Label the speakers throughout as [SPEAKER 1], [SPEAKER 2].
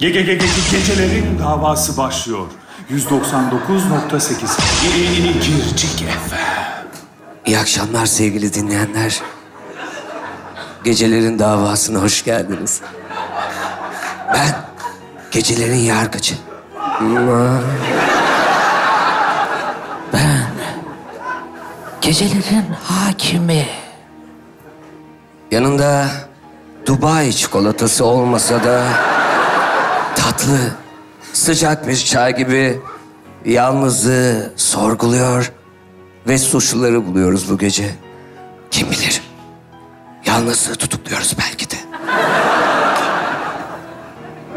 [SPEAKER 1] Ge ge ge ge ge- gecelerin davası başlıyor. 199.8 Gircik FM.
[SPEAKER 2] İyi akşamlar sevgili dinleyenler. Gecelerin davasına hoş geldiniz. Ben gecelerin yargıcı. Ben gecelerin hakimi. Yanında Dubai çikolatası olmasa da tatlı, sıcak bir çay gibi yalnızlığı sorguluyor ve suçluları buluyoruz bu gece. Kim bilir? Yalnızlığı tutukluyoruz belki de.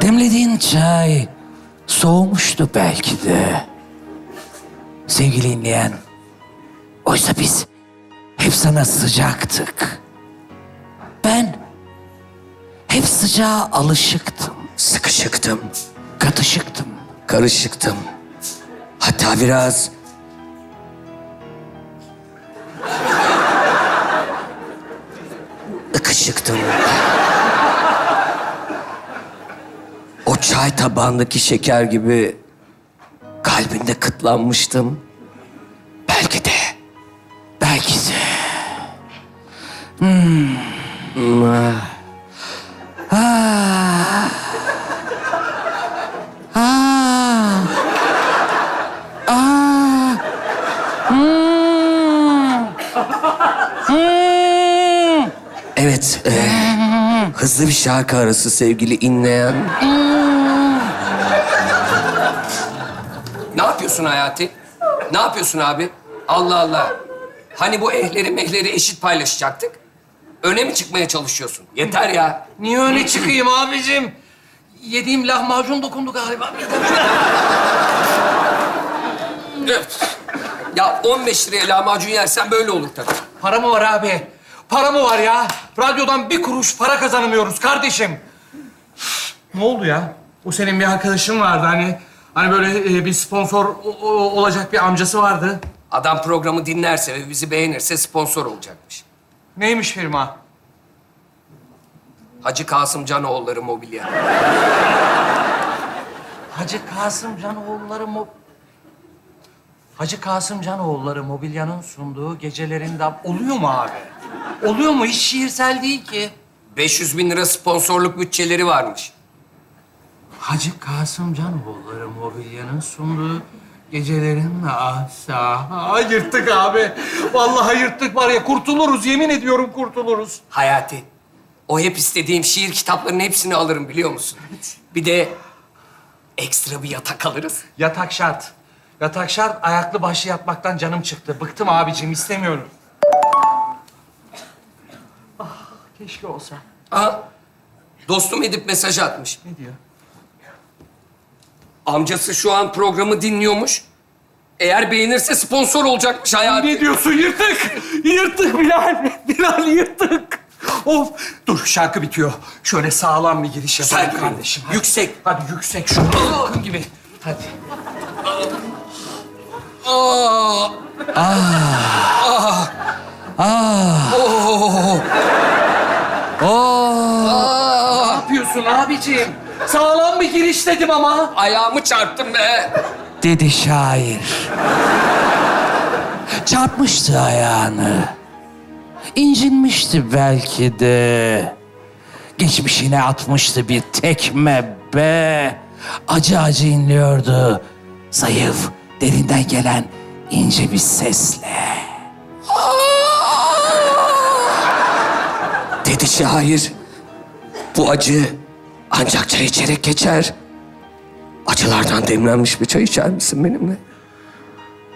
[SPEAKER 2] Demlediğin çay soğumuştu belki de. Sevgili inleyen, oysa biz hep sana sıcaktık. Ben hep sıcağa alışıktım. Sıkışıktım. Katışıktım. Karışıktım. Hatta biraz ıkışıktım. O çay tabağındaki şeker gibi kalbinde kıtlanmıştım. Belki de, belki de. Hmm. Ah. Ah. Ah. Ah. Hmm. Hmm. Evet, e, hızlı bir şarkı arası sevgili inleyen.
[SPEAKER 3] Ne yapıyorsun Hayati? Ne yapıyorsun abi? Allah Allah. Hani bu ehleri mehleri eşit paylaşacaktık? Öne mi çıkmaya çalışıyorsun? Yeter ya.
[SPEAKER 4] Niye öne çıkayım abicim? Yediğim lahmacun dokundu galiba.
[SPEAKER 3] Öf. Ya 15 liraya lahmacun yersen böyle olur tabii.
[SPEAKER 4] Para mı var abi? Para mı var ya? Radyodan bir kuruş para kazanamıyoruz kardeşim. Ne oldu ya? O senin bir arkadaşın vardı hani. Hani böyle e, bir sponsor o- o- olacak bir amcası vardı.
[SPEAKER 3] Adam programı dinlerse ve bizi beğenirse sponsor olacakmış.
[SPEAKER 4] Neymiş firma?
[SPEAKER 3] Hacı Kasım Canoğulları Mobilya.
[SPEAKER 4] Hacı Kasım Canoğulları mo... Hacı Kasım Canoğulları mobilyanın sunduğu gecelerin dam... Oluyor mu abi? Oluyor mu? Hiç şiirsel değil ki.
[SPEAKER 3] 500 bin lira sponsorluk bütçeleri varmış.
[SPEAKER 4] Hacı Kasım Canoğulları mobilyanın sunduğu gecelerin asa. Yırttık abi. Vallahi yırttık var ya kurtuluruz yemin ediyorum kurtuluruz.
[SPEAKER 3] Hayati, o hep istediğim şiir kitaplarının hepsini alırım biliyor musun? Bir de ekstra bir yatak alırız.
[SPEAKER 4] Yatak şart. Yatak şart. Ayaklı başlı yatmaktan canım çıktı. Bıktım abicim istemiyorum. Keşke olsa.
[SPEAKER 3] Aha, dostum Edip mesaj atmış.
[SPEAKER 4] Ne diyor?
[SPEAKER 3] Amcası şu an programı dinliyormuş. Eğer beğenirse sponsor olacakmış Hayati.
[SPEAKER 4] Ne diyorsun? Yırttık. Yırttık Bilal. Bilal yırttık. Of. Dur şarkı bitiyor. Şöyle sağlam bir giriş yapalım
[SPEAKER 3] Güzel.
[SPEAKER 4] kardeşim. Hadi.
[SPEAKER 3] Yüksek.
[SPEAKER 4] Hadi yüksek şöyle. Yakın gibi. Hadi.
[SPEAKER 3] Aa,
[SPEAKER 4] Ne yapıyorsun abiciğim? Sağlam bir giriş dedim ama.
[SPEAKER 3] ayağımı çarptım be.
[SPEAKER 2] Dedi şair. Çarpmıştı ayağını. İncinmişti belki de. Geçmişine atmıştı bir tekme be. Acı acı inliyordu. Zayıf, derinden gelen ince bir sesle. Dedi şair. Bu acı ancak çay içerek geçer. Acılardan demlenmiş bir çay içer misin benimle?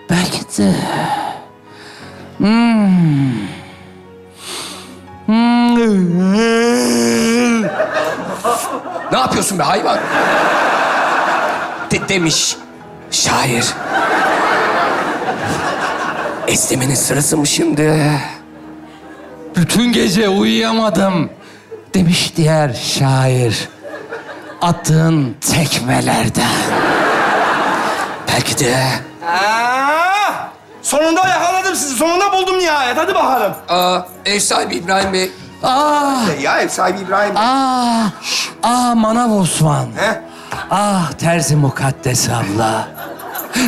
[SPEAKER 2] Belki de.
[SPEAKER 3] Ne yapıyorsun be hayvan?
[SPEAKER 2] De demiş şair. Esnemenin sırası mı şimdi? Bütün gece uyuyamadım. Demiş diğer şair. Attığın tekmelerden. Belki de
[SPEAKER 5] Aa, sonunda yakaladım sizi. Sonunda buldum nihayet. Hadi bakalım.
[SPEAKER 3] Aa, ev sahibi İbrahim Bey.
[SPEAKER 2] Aa,
[SPEAKER 5] Ya ev sahibi İbrahim.
[SPEAKER 2] aa, aa manav Osman.
[SPEAKER 5] He?
[SPEAKER 2] Ah terzi mukaddes abla.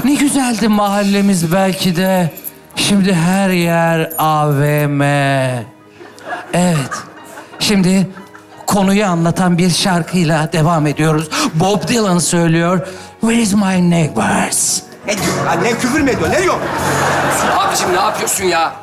[SPEAKER 2] Ne güzeldi mahallemiz belki de. Şimdi her yer AVM. Evet. Şimdi konuyu anlatan bir şarkıyla devam ediyoruz. Bob Dylan söylüyor. Where is my neighbors?
[SPEAKER 5] Ne diyor? Ya ne küfür mü ediyor? Ne diyor?
[SPEAKER 3] Abicim ne yapıyorsun ya?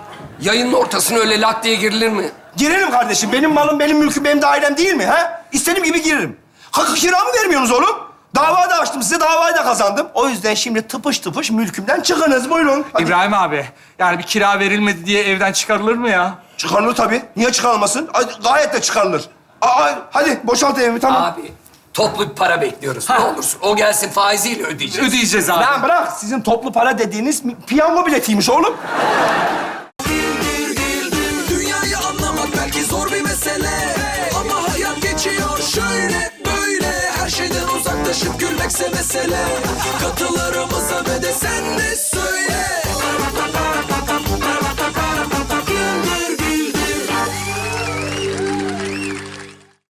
[SPEAKER 3] Yayının ortasına öyle lak diye girilir mi?
[SPEAKER 5] Girerim kardeşim. Benim malım, benim mülküm, benim dairem değil mi? Ha? İstediğim gibi girerim. Hakkı kira mı vermiyorsunuz oğlum? Dava da açtım size, davayı da kazandım. O yüzden şimdi tıpış tıpış mülkümden çıkınız. Buyurun. Hadi.
[SPEAKER 4] İbrahim abi, yani bir kira verilmedi diye evden çıkarılır mı ya?
[SPEAKER 5] Çıkarılır tabii. Niye çıkarılmasın? Ay, Gayet de çıkarılır. Aa, hadi boşalt evimi tamam.
[SPEAKER 3] Abi toplu bir para bekliyoruz. Ne olursun o gelsin faiziyle ödeyeceğiz.
[SPEAKER 4] Ödeyeceğiz abi.
[SPEAKER 5] Lan bırak. Sizin toplu para dediğiniz piyango biletiymiş oğlum.
[SPEAKER 6] Dünyayı anlamak belki zor bir mesele Ama hayat geçiyor şöyle böyle Her şeyden uzaklaşıp gülmekse mesele Katılarımıza ve de sen de söyle